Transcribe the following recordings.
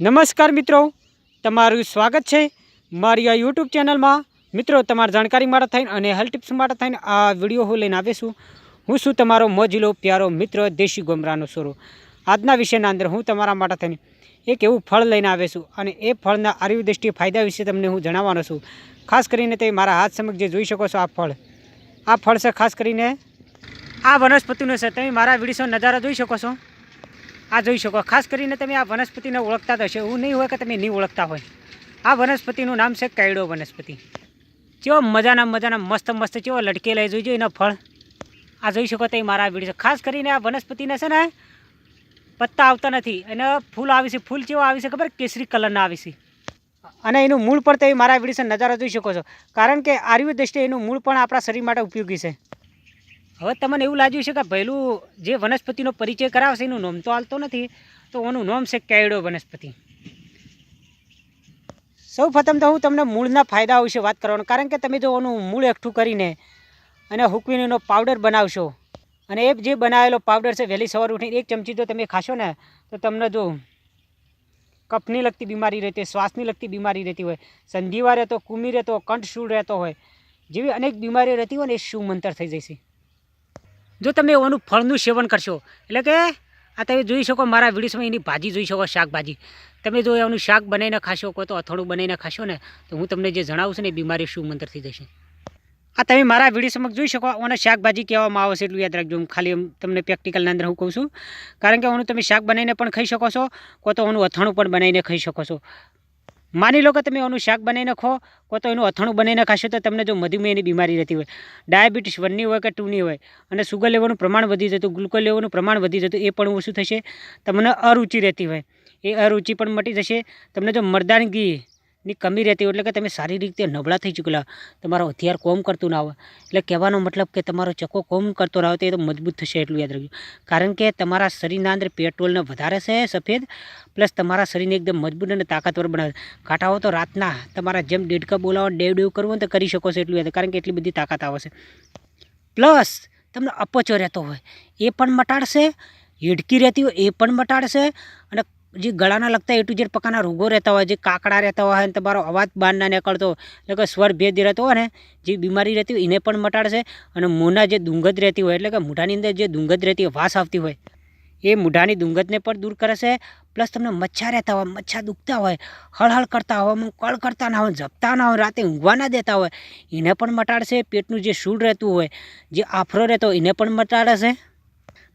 નમસ્કાર મિત્રો. તમારું સ્વાગત છે મારી આ યુટ્યુબ ચેનલમાં. મિત્રો, તમારી જાણકારી માટે થઈને અને હેલ્થ ટિપ્સ માટે થઈને આ વીડિયો હું લઈને આવીશું હું છું તમારો મોજીલો, પ્યારો મિત્ર દેશી ગોમરાનો સોરો. આજના વિષયના અંદર હું તમારા માટે થઈને એક એવું ફળ લઈને આવે છું અને એ ફળના આયુર્વેદિષ્ટિ ફાયદા વિશે તમને હું જણાવવાનો છું. ખાસ કરીને તે મારા હાથ સમક્ષ જે જોઈ શકો છો આ ફળ. આ ફળ છે ખાસ કરીને આ વનસ્પતિનું છે. તમે મારા વીડિયો નજારા જોઈ શકો છો. આ જોઈ શકો. ખાસ કરીને તમે આ વનસ્પતિને ઓળખતા જ હશો. એવું નહીં હોય કે તમે નહીં ઓળખતા હોય. આ વનસ્પતિનું નામ છે કાયડો વનસ્પતિ. કેવો મજાના મજાના મસ્ત મસ્ત કેવો લટકે લઈ જોઈજો એના ફળ. આ જોઈ શકો તે મારા વીડિયો ખાસ કરીને આ વનસ્પતિને છે ને પત્તા આવતા નથી. અને ફૂલ આવી છે. ફૂલ કેવો આવી છે ખબર? કેસરી કલરના આવી છે. અને એનું મૂળ પણ તમે મારા વીડિયો નજારો જોઈ શકો છો. કારણ કે આયુર્વેદ દ્રષ્ટિએ એનું મૂળ પણ આપણા શરીર માટે ઉપયોગી છે. હવે તમને એવું લાગ્યું છે કે પહેલું જે વનસ્પતિનો પરિચય કરાવશે એનું નામ તો હાલતો નથી, તો એનું નામ છે કેળો વનસ્પતિ. સૌ પ્રથમ તો હું તમને મૂળના ફાયદા વિશે વાત કરવાનો, કારણ કે તમે જો એનું મૂળ એકઠું કરીને અને હુકવીને એનો પાવડર બનાવશો, અને એ જે બનાવેલો પાવડર છે વહેલી સવારે ઉઠીને એક ચમચી જો તમે ખાશો ને, તો તમને જો કફની લગતી બીમારી રહેતી હોય, શ્વાસની લગતી બીમારી રહેતી હોય, સંધિવા રહેતો કુમી રહેતો, કંઠશૂળ રહેતો હોય, જેવી અનેક બીમારીઓ રહેતી હોય ને એ શુમંતર થઈ જશે. જો તમે એનું ફળનું સેવન કરશો, એટલે કે આ તમે જોઈ શકો મારા વિડીયોમાં એની ભાજી જોઈ શકો, શાકભાજી. તમે જો એનું શાક બનાવીને ખાશો, કોઈ તો અથોડું બનાવીને ખાશો ને, તો હું તમને જે જણાવું છું ને એ બીમારી શું મંતર જશે. આ તમે મારા વીડિયો સમક્ષ જોઈ શકો અને શાકભાજી કહેવામાં આવે છે, એટલું યાદ રાખજો. હું ખાલી તમને પ્રેક્ટિકલના અંદર હું કહું છું. કારણ કે ઓનું તમે શાક બનાવીને પણ ખાઈ શકો છો, કોઈ તો ઓનું અથાણું પણ બનાવીને ખાઈ શકો છો. માની લો કે તમે એનું શાક બનાવીને ખો કો તો એનું અથાણું બનાવીને ખાશો તો તમને જો મધુમેહની બીમારી રહેતી હોય. ડાયાબિટીસ વનની હોય કે ટુની હોય, અને સુગર લેવાનું પ્રમાણ વધી જતું ગ્લુકોઝ લેવાનું પ્રમાણ વધી જતું, એ પણ ઓછું થશે. તમને અરુચિ રહેતી હોય. એ અરુચિ પણ મટી જશે. તમને જો મરદાનગીની કમી રહેતી હોય એટલે કે તમે શારીરિક રીતે નબળા થઈ ચૂકેલા. તમારો હથિયાર કોમ કરતું ના હોય. એટલે કહેવાનો મતલબ કે તમારો ચક્કો કોમ કરતો ના એ તો મજબૂત થશે એટલું યાદ રાખજો. કારણ કે તમારા શરીરના અંદર પેટ્રોલને વધારે છે, સફેદ, પ્લસ તમારા શરીરને એકદમ મજબૂત અને તાકાતવર બનાવે. કાંટાઓ તો રાતના તમારા જેમ દેડકા બોલાવો, ડેવ ડેવ કરવું હોય તો કરી શકો છો એટલું યાદ કારણ કે એટલી બધી તાકાત આવે છે. પ્લસ તમને અપચો રહેતો હોય. એ પણ મટાડશે, હિડકી રહેતી હોય, એ પણ મટાડશે અને જે ગળાના લગતા એ ટુ જેડ પ્રકારના રોગો રહેતા હોય, જે કાકડા રહેતા હોય અને તમારો અવાજ બહાર ના નીકળતો એટલે કે સ્વર ભેદ રહેતો હોય ને, જે બીમારી રહેતી હોય, એને પણ મટાડશે. અને મોંના જે દુંગત રહેતી હોય, એટલે કે મોઢાની અંદર જે દુંગત રહેતી હોય, વાસ આવતી હોય, એ મૂઢાની દુંગતને પણ દૂર કરે છે પ્લસ તમને મચ્છા રહેતા હોય, મચ્છા દુખતા હોય, હળહળ કરતા હોય કળ કરતા ના હોય, જપતા ના હોય, રાતે ઊંઘવા ના દેતા હોય, એને પણ મટાડશે. પેટનું જે શૂળ રહેતું હોય, જે આફરો રહેતો હોય, એને પણ મટાડશે.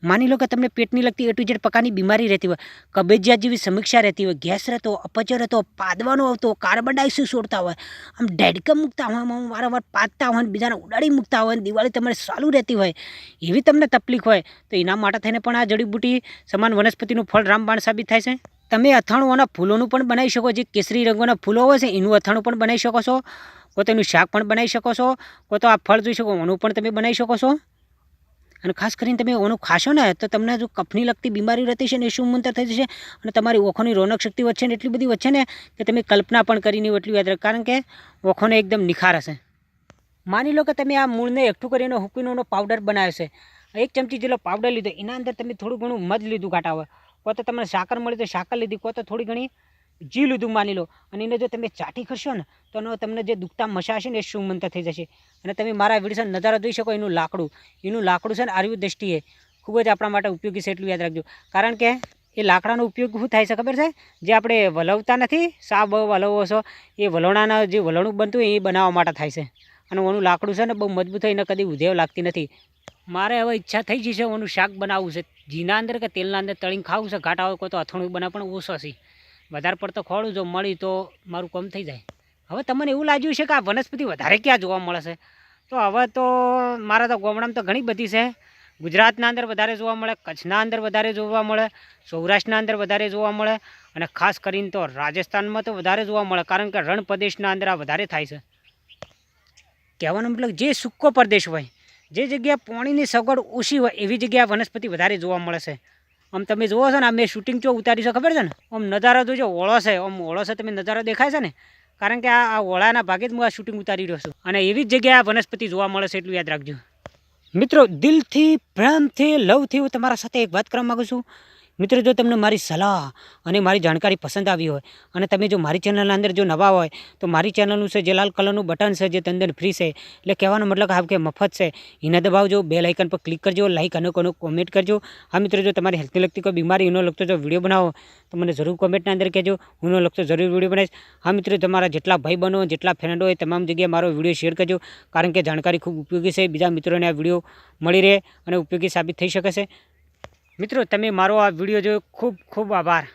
માની લો કે તમને પેટની લગતી એ ટુ જેડ પ્રકારની બીમારી રહેતી હોય. કબજિયાત જેવી સમીક્ષા રહેતી હોય, ગેસ રહેતો, અપચો રહેતો, પાદવાનો આવતો કાર્બન ડાયોક્સાઇડ છોડતા હોય, આમ ડેડકમ મૂકતા હોય, આમ વારંવાર પાતતા હોય, બીજાને ઉડાડી મૂકતા હોય, દિવાળી તમારે ચાલુ રહેતી હોય, એવી તમને તકલીફ હોય, તો એના માટે થઈને પણ આ જડીબુટી સમાન વનસ્પતિનું ફળ રામબાણ સાબિત થાય છે. તમે અથાણું ફૂલોનું પણ બનાવી શકો, જે કેસરી રંગોના ફૂલો હોય છે, એનું અથાણું પણ બનાવી શકો છો કો તેનું શાક પણ બનાવી શકો છો કો તો આ ફળ જોઈ શકો, એનું પણ તમે બનાવી શકો છો. અને ખાસ કરીને તમે ઓનું ખાશો ને, તો તમને જો કફની લગતી બીમારી રહેતી છે ને, એ શુમંતર થઈ જશે અને તમારી ઓખોની રોનક શક્તિ વધશે ને, એટલી બધી વધશે ને કે તમે કલ્પના પણ કરીને એટલું યાદ રાખ કારણ કે ઓખોને એકદમ નિખાર હશે. માની લો કે તમે આ મૂળને એકઠું કરીને હુકીનો પાવડર બનાવ્યો છે. એક ચમચી જેટલો પાવડર લીધો, એના અંદર તમે થોડું ઘણું મધ લીધું ઘાટા હોય. કો તો તમને સાકર મળી તો સાકર લીધી, કો તો થોડી ઘણી જી લીધું માની લો. અને એને જો તમે ચાટી કરશો ને, તો એનો તમને જે દુખતા મસા હશે ને એ શુમંતર થઈ જશે. અને તમે મારા વીડિયો નજારા જોઈ શકો એનું લાકડું. એનું લાકડું છે ને આયુર્વેદ દ્રષ્ટિએ ખૂબ જ આપણા માટે ઉપયોગી છે એટલું યાદ રાખજો. કારણ કે એ લાકડાનો ઉપયોગ શું થાય છે ખબર છે? જે આપણે વલવતા નથી સા બ વલવો છો, એ વલોણાના જે વલણું બનતું હોય એ બનાવવા માટે થાય છે. અને ઓનું લાકડું છે ને બહુ મજબૂત થઈને કદી ઉધેવ લાગતી નથી. મારે હવે ઈચ્છા થઈ ગઈ છે ઓનું શાક બનાવવું છે. ઘીના અંદર કે તેલના અંદર તળીને ખાવું છે, ઘાટા હોય કોઈ તો અથાણું બનાવ પણ ઓછો છે વધારે પડતો ખોળું જો મળી તો મારું કમ થઈ જાય. હવે તમને એવું લાગ્યું છે કે આ વનસ્પતિ વધારે ક્યાં જોવા મળે છે? તો હવે તો મારા તો ગોમડામાં તો ઘણી બધી છે. ગુજરાતના અંદર વધારે જોવા મળે, કચ્છના અંદર વધારે જોવા મળે, સૌરાષ્ટ્રના અંદર વધારે જોવા મળે અને ખાસ કરીને તો રાજસ્થાનમાં તો વધારે જોવા મળે કારણ કે રણ પ્રદેશના અંદર આ વધારે થાય છે. કહેવાનો મતલબ જે સૂકો પ્રદેશ હોય, જે જગ્યાએ પાણીની સગવડ ઓછી હોય એવી જગ્યાએ વનસ્પતિ વધારે જોવા મળે છે. આમ તમે જુઓ છો ને આ મેં શૂટિંગ જો ઉતારી છે, ખબર છે ને? આમ નજારો જોજો ઓળો છે, આમ ઓળો છે, તમે નજારો દેખાય છે ને? કારણ કે આ ઓળાના ભાગે જ હું આ શૂટિંગ ઉતારી રહ્યો છું. અને એવી જ જગ્યાએ આ વનસ્પતિ જોવા મળે છે, એટલું યાદ રાખજો. મિત્રો, દિલથી, પ્રેમથી, લવથી હું તમારા સાથે એક વાત કરવા માગું છું. મિત્રો, જો તમને મારી સલાહ અને મારી જાણકારી પસંદ આવી હોય અને તમે જો મારી ચેનલના અંદર જો નવા હોય, તો મારી ચેનલનું છે જે લાલ કલરનું બટન છે, જે તંદન ફ્રી છે, એટલે કહેવાનો મતલબ આ કે મફત છે. એને દબાવજો, બે લાઇકન પર ક્લિક કરજો લાઇક અને કોનો કોમેન્ટ કરજો. હા, મિત્રો, જો તમારી હેલ્થને લગતી કોઈ બીમારી એનો લગતો જો વીડિયો બનાવો, તો મને જરૂર કોમેન્ટના અંદર કહેજો. હું એનો લગતો જરૂર વીડિયો બનાવીશ. હા, મિત્રો, તમારા જેટલા ભાઈ બનો, જેટલા ફ્રેન્ડ હોય, તમામ જગ્યાએ મારો વીડિયો શેર કરજો. કારણ કે જાણકારી ખૂબ ઉપયોગી છે. બીજા મિત્રોને આ વીડિયો મળી રહે અને ઉપયોગી સાબિત થઈ શકે છે. મિત્રો તમે મારો આ વીડિયો જોયો. ખૂબ ખૂબ આભાર.